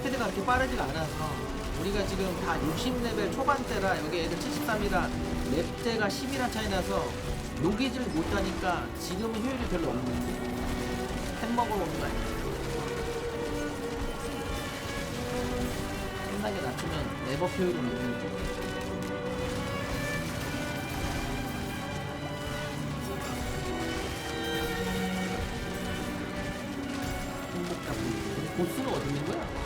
스피드가 그렇게 빠르지가 않아서 우리가 지금 다 60레벨 초반대라 여기 애들 73이라 랩대가 10이라 차이 나서 녹이질 못하니까 지금은 효율이 별로 없는데 햄버거 먹는 거 아니야 상당히 낮추면 랩업 효율은 높는 행복다 보스는 어디 있는 거야?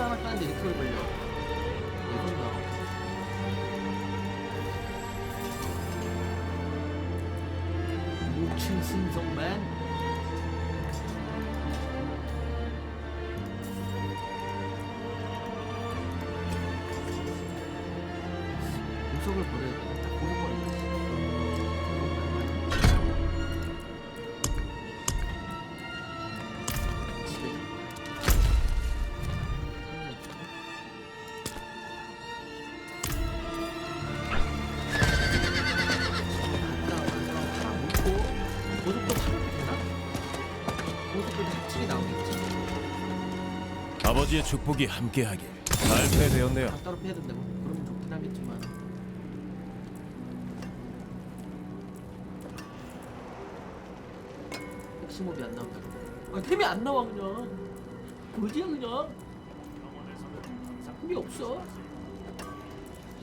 박스 하나 까는데 이렇게 걸려 예선다 우층 돼. 딱 보석 아버지의 축복이 함께하길. 다 따로 패야 된다고? 그러면 좋긴 하겠지만. 핵심업이 안 나온다고 아 템이 안 나와 그냥. 뭐지야 그냥? 템이 없어.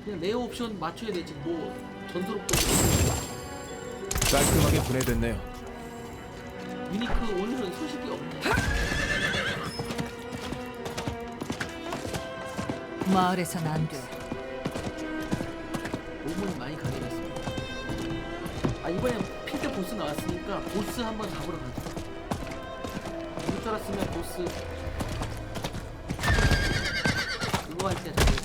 그냥 레어 옵션 맞춰야 되지 뭐. 전투력도 깔끔하게 분해됐네요. 유니크 오늘은 소식이 없네 마을에선 안 돼. 몸은 많이 강해졌습니다. 아 이번에 필드 보스 나왔으니까 보스 한번 잡으러 가자. 이럴 줄 알았으면 보스. 이거 할 때 잡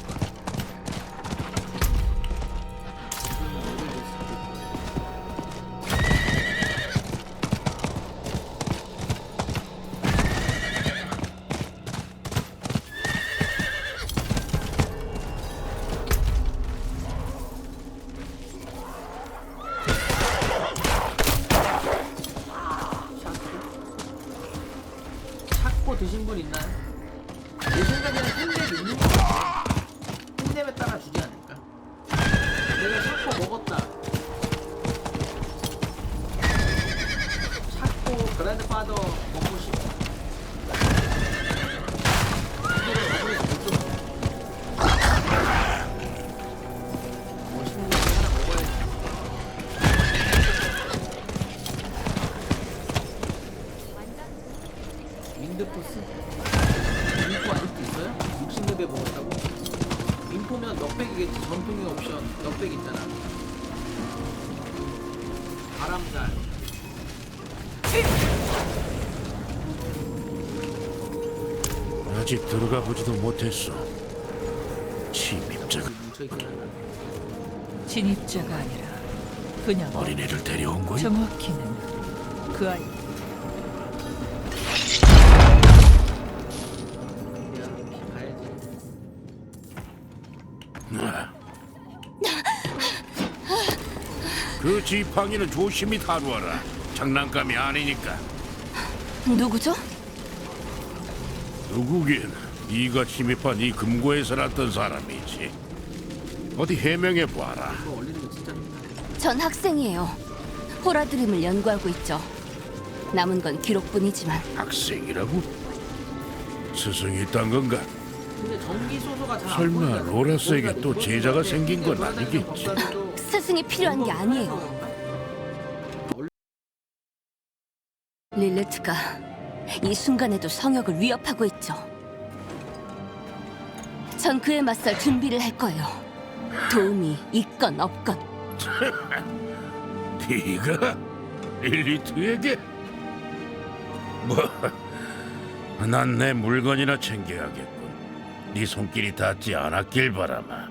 윈드포스? 인포 아직도 있어요? 60레벨 먹었다고? 인포면 넉백이겠지 전통의 옵션 넉백 있잖아 바람잘 아직 들어가 보지도 못했어. 침입자가 뭉쳐있긴 하나 진입자가 아니라 그냥 어린애를 데려온 거야? 정확히는 그 아이 그 지팡이는 조심히 다루어라. 장난감이 아니니까. 누구죠? 누구긴 네가 침입한 이 금고에 살았던 사람이지. 어디 해명해 보아라. 전 학생이에요. 호라드림을 연구하고 있죠. 남은 건 기록뿐이지만 학생이라고? 스승이 있단 건가? 근데 전기 소소가 잘안 설마 로라스에게 또 제자가 생긴 건 아니겠지? 스승이 필요한 게 아니에요. 릴레트가 이 순간에도 성역을 위협하고 있죠. 전 그에 맞설 준비를 할 거예요. 도움이 있건 없건 네가 릴리트에게? 뭐, 난 내 물건이나 챙겨야겠군. 네 손길이 닿지 않았길 바라마.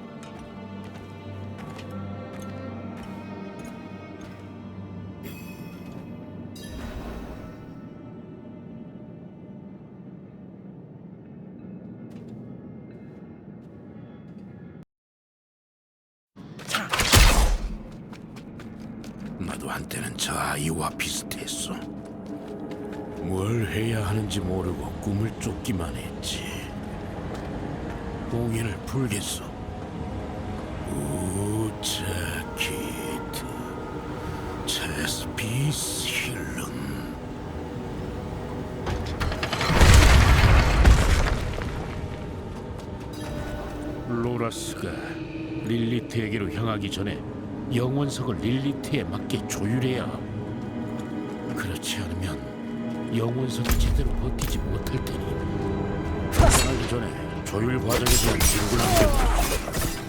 아이와 비슷했어. 뭘 해야 하는지 모르고 꿈을 쫓기만 했지. 공인을 풀겠어. 우차키트 체스피스 힐름 로라스가 릴리트에게로 향하기 전에 영원석을 릴리트에 맞게 조율해야 함. 그렇지 않으면 영원석이 제대로 버티지 못할 테니 하기 전에 조율 과정에 대한 기록을 남겨두지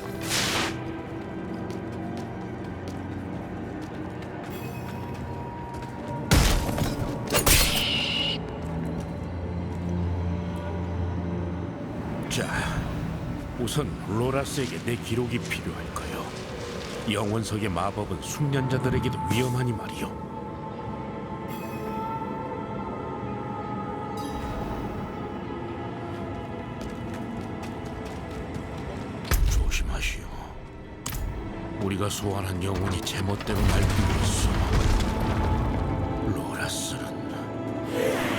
자, 우선 로라스에게 내 기록이 필요할 거요. 영원석의 마법은 숙련자들에게도 위험하니 말이요. 소환한 영혼이 제멋대로 날뛰고 있어. 로라스는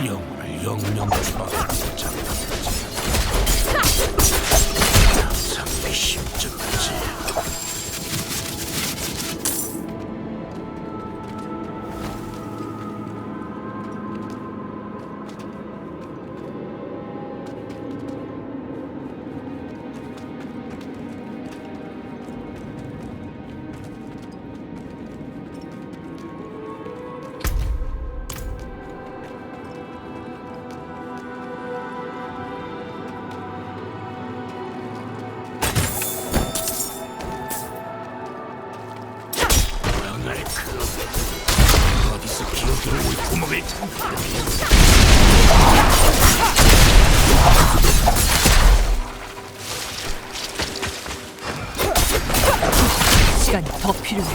영혼을 영영 추방하고 장담하지. 항상 미심쩍하지. 그 구멍을 찾는 시간이 더 필요해.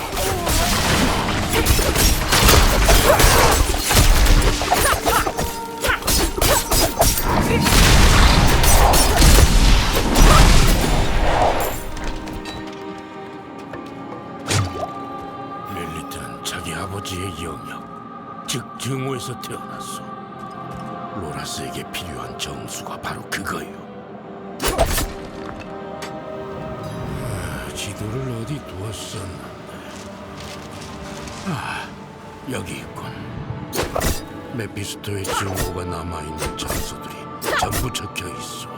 증오에서 태어났어. 로라스에게 필요한 정수가 바로 그거요. 아, 지도를 어디 두었었는데? 아, 여기 있군. 메피스토의 증오가 남아있는 장소들이 전부 적혀 있어.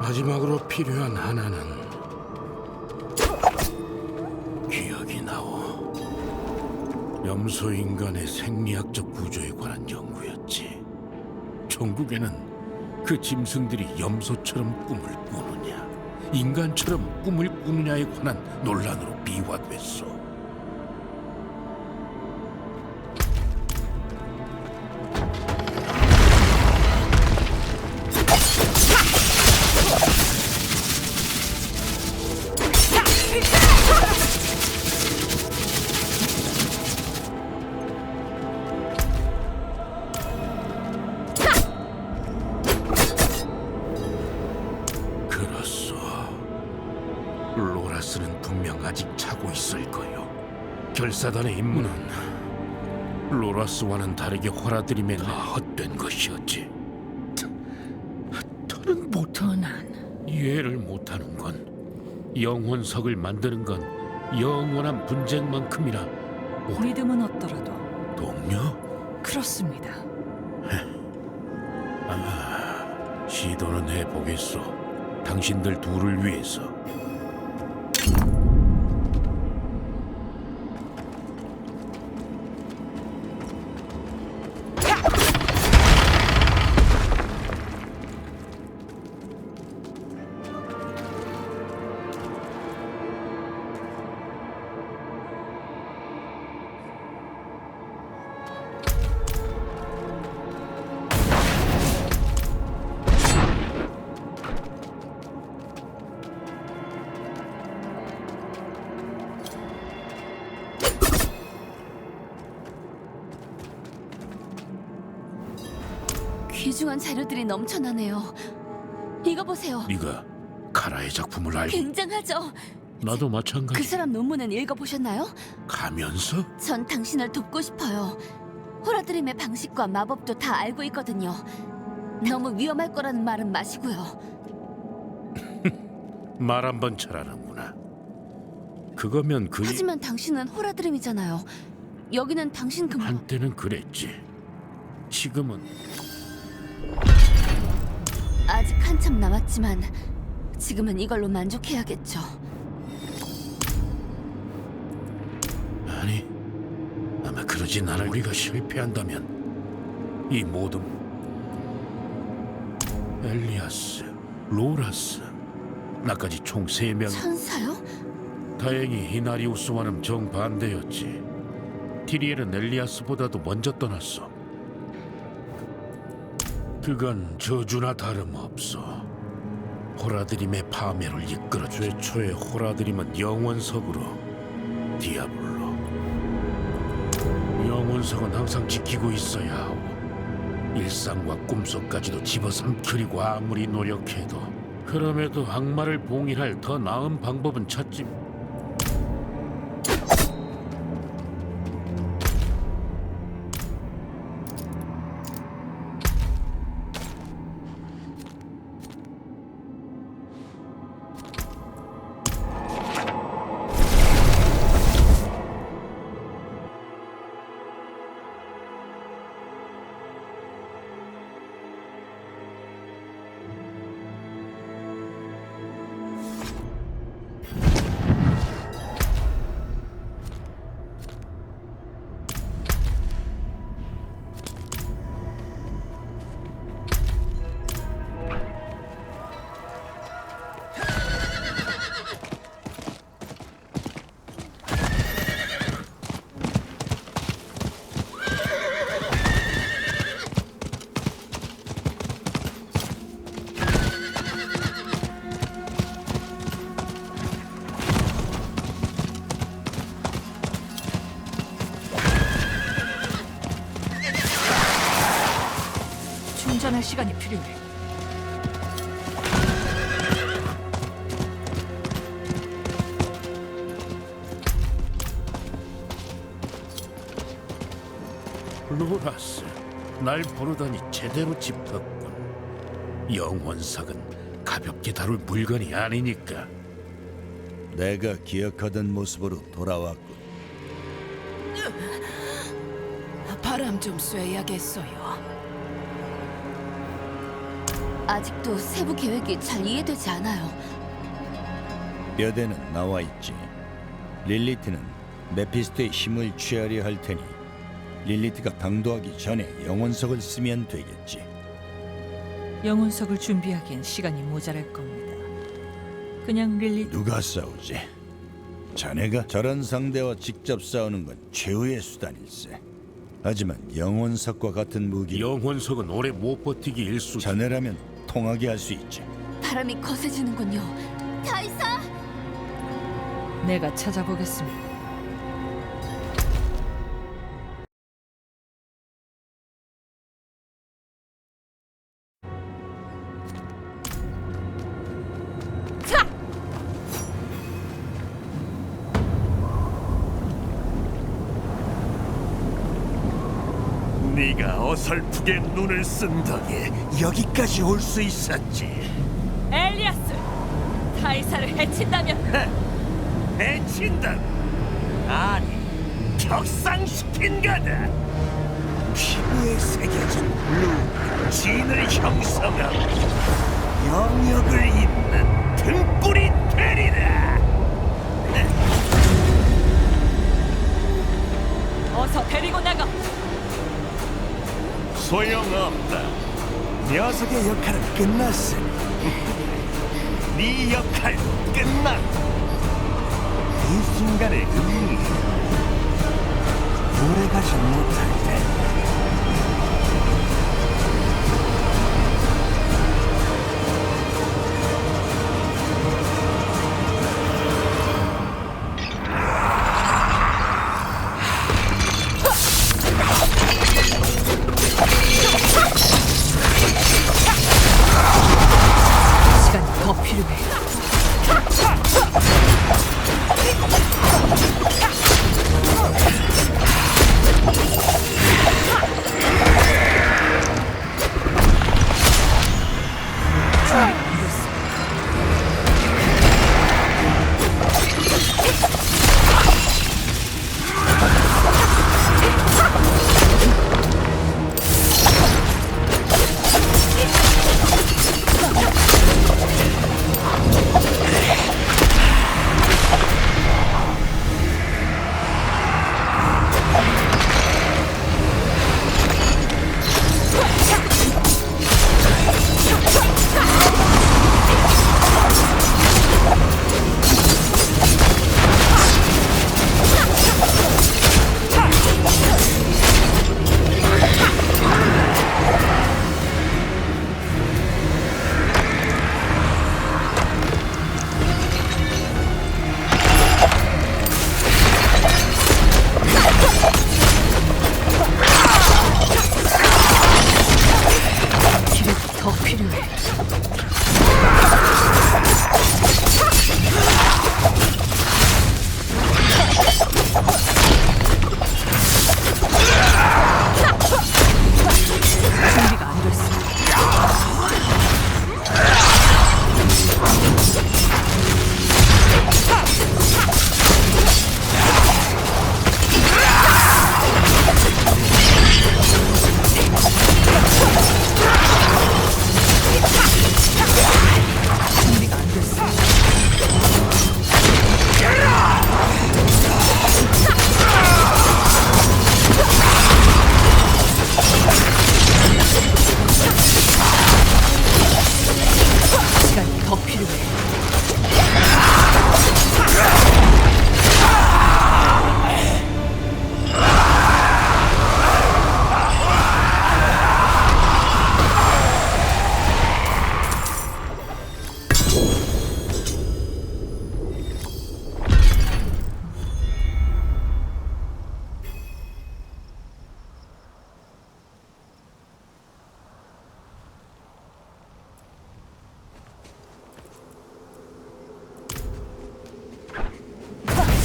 마지막으로 필요한 하나는 염소 인간의 생리학적 구조에 관한 연구였지. 종국에는 그 짐승들이 염소처럼 꿈을 꾸느냐, 인간처럼 꿈을 꾸느냐에 관한 논란으로 비화됐어. 사단의 임무는 로라스와는 다르게 호라드림에 다 헛된 것이었지. 더는 못한 이해를 못하는 건 영혼석을 만드는 건 영원한 분쟁만큼이나 믿음은 없더라도 동료? 그렇습니다. 시도는 해보겠소. 당신들 둘을 위해서. 귀중한 자료들이 넘쳐나네요. 이거 보세요. 네가 카라의 작품을 알고 굉장하죠? 나도 그 마찬가지. 사람 논문은 읽어보셨나요? 가면서 전 당신을 돕고 싶어요. 호라드림의 방식과 마법도 다 알고 있거든요. 너무 위험할 거라는 말은 마시고요. 말 한 번 잘하는구나. 그거면 그 하지만 당신은 호라드림이잖아요. 여기는 당신 근무. 한때는 그랬지. 지금은 아직 한참 남았지만 지금은 이걸로 만족해야겠죠. 아니 아마 그러진 않을 우리가 실패한다면 이 모든 엘리아스, 로라스 나까지 총 세 명 천사요? 다행히 히나리우스와는 정반대였지 티리엘은 엘리아스보다도 먼저 떠났어 그건 저주나 다름없어. 호라드림의 파멸을 이끌어 최초의 호라드림은 영원석으로 디아블로. 영원석은 항상 지키고 있어야 하고 일상과 꿈속까지도 집어삼키려고 아무리 노력해도 그럼에도 악마를 봉인할 더 나은 방법은 찾지 충전할 시간이 필요해. 로라스 날 부르다니 제대로 짚었군 영원석은 가볍게 다룰 물건이 아니니까 내가 기억하던 모습으로 돌아왔군. 바람 좀 쐬야겠어요. 아직도 세부 계획이 잘 이해되지 않아요. 뼈대는 나와 있지. 릴리트는 메피스토의 힘을 취하려 할 테니 릴리트가 당도하기 전에 영혼석을 쓰면 되겠지. 영혼석을 준비하기엔 시간이 모자랄 겁니다. 그냥 릴리 누가 싸우지? 자네가 저런 상대와 직접 싸우는 건 최후의 수단일세. 하지만 영혼석과 같은 무기 영혼석은 오래 못 버티기 일수 자네라면 통하게 할 수 있지. 바람이 거세지는군요. 다이사! 내가 찾아보겠습니다. 네가 어설프게 눈을 쓴 덕에 여기까지 올 수 있었지. 엘리아스! 타이사를 해친다면 해친다. 아니, 격상시킨 거다. 피부에 새겨진 루, 진을 형성하고 영역을 잇는 등불이 소용없다. 녀석의 역할은 끝났으니 네 역할도 끝났다. 이 순간의 의미 오래 가지 못할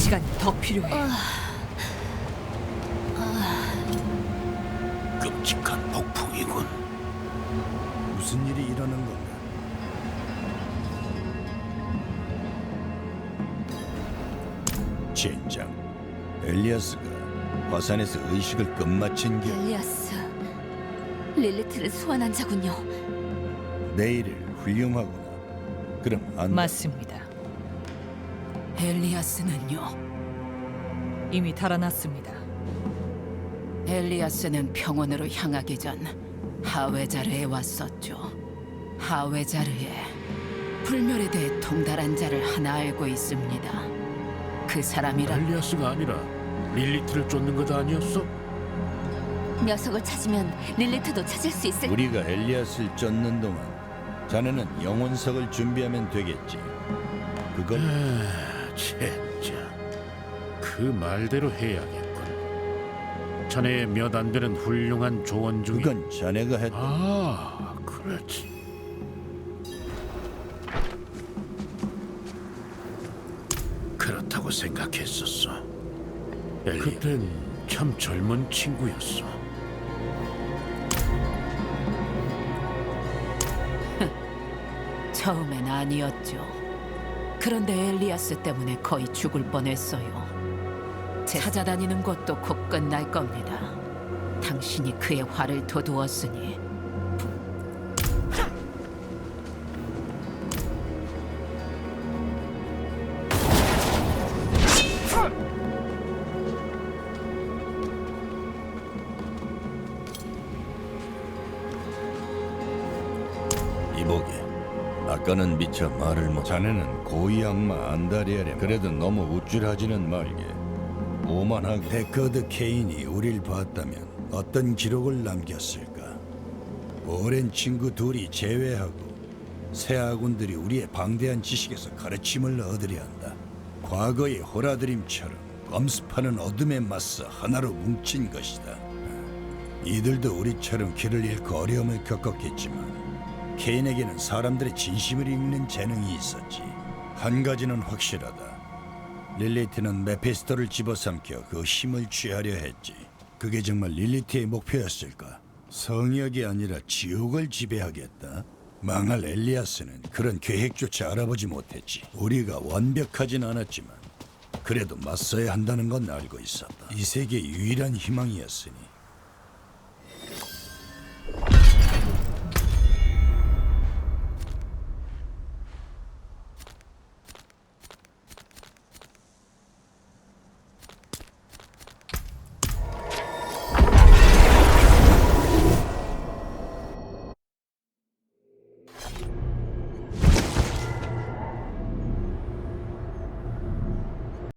시간이 더 필요해. 끔찍한 폭풍이군. 무슨 일이 일어난 건가? 젠장, 엘리아스가 화산에서 의식을 끝마친 게 엘리아스, 릴리트를 소환한 자군요. 내일을 훌륭하구나. 그럼 안 맞습니다. 엘리아스는요? 이미 달아났습니다. 엘리아스는 평원으로 향하기 전 하웨자르에 왔었죠. 하웨자르에 불멸에 대해 통달한 자를 하나 알고 있습니다. 그 사람이라 엘리아스가 아니라 릴리트를 쫓는 것 아니었어? 녀석을 찾으면 릴리트도 찾을 수 있을. 우리가 엘리아스를 쫓는 동안 자네는 영혼석을 준비하면 되겠지. 그걸 젠장. 그 말대로 해야겠군. 자네의 몇 안 되는 훌륭한 조언 중에 그건 자네가 했. 아, 그렇지. 그렇다고 생각했었어. 엘리. 그땐 참 젊은 친구였어. 처음엔 아니었죠. 그런데 엘리아스 때문에 거의 죽을 뻔했어요. 제 찾아다니는 것도 곧 끝날 겁니다. 당신이 그의 화를 돋우었으니 미처 말을 못. 자네는 고위 악마 안다리아래. 그래도 너무 우쭐하지는 말게. 오만하고 데커드 케인이 우릴 봤다면 어떤 기록을 남겼을까? 오랜 친구 둘이 제외하고 새 아군들이 우리의 방대한 지식에서 가르침을 얻으려 한다. 과거의 호라드림처럼 엄습하는 어둠에 맞서 하나로 뭉친 것이다. 이들도 우리처럼 길을 잃고 어려움을 겪었겠지만 케인에게는 사람들의 진심을 읽는 재능이 있었지. 한 가지는 확실하다. 릴리트는 메피스토를 집어삼켜 그 힘을 취하려 했지. 그게 정말 릴리트의 목표였을까? 성역이 아니라 지옥을 지배하겠다. 망할 엘리아스는 그런 계획조차 알아보지 못했지. 우리가 완벽하진 않았지만 그래도 맞서야 한다는 건 알고 있었다. 이 세계의 유일한 희망이었으니